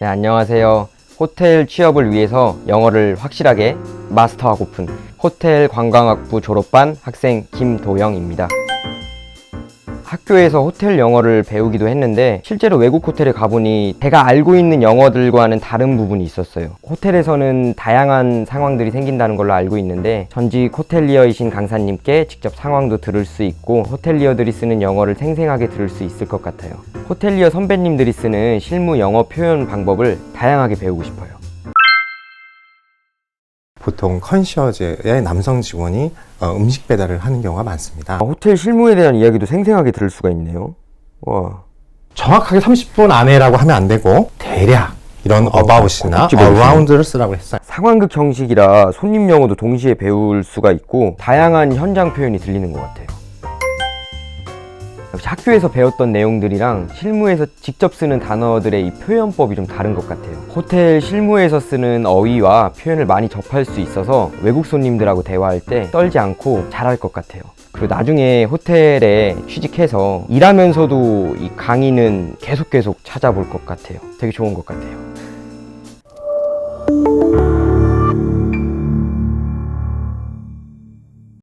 네, 안녕하세요. 호텔 취업을 위해서 영어를 확실하게 마스터하고픈 호텔 관광학부 졸업반 학생 김도영입니다. 학교에서 호텔 영어를 배우기도 했는데 실제로 외국 호텔에 가보니 제가 알고 있는 영어들과는 다른 부분이 있었어요. 호텔에서는 다양한 상황들이 생긴다는 걸로 알고 있는데 전직 호텔리어이신 강사님께 직접 상황도 들을 수 있고 호텔리어들이 쓰는 영어를 생생하게 들을 수 있을 것 같아요. 호텔리어 선배님들이 쓰는 실무 영어 표현 방법을 다양하게 배우고 싶어요. 보통 컨시어제의 남성 직원이 어, 음식 배달을 하는 경우가 많습니다. 아, 호텔 실무에 대한 이야기도 생생하게 들을 수가 있네요. 와. 정확하게 30분 안에라고 하면 안 되고 대략 이런 about이나 어, 어, 어, around를 쓰라고 했어요. 상황극 형식이라 손님 영어도 동시에 배울 수가 있고 다양한 현장 표현이 들리는 것 같아요. 역시 학교에서 배웠던 내용들이랑 실무에서 직접 쓰는 단어들의 이 표현법이 좀 다른 것 같아요. 호텔 실무에서 쓰는 어휘와 표현을 많이 접할 수 있어서 외국 손님들하고 대화할 때 떨지 않고 잘할 것 같아요. 그리고 나중에 호텔에 취직해서 일하면서도 이 강의는 계속 계속 찾아볼 것 같아요. 되게 좋은 것 같아요.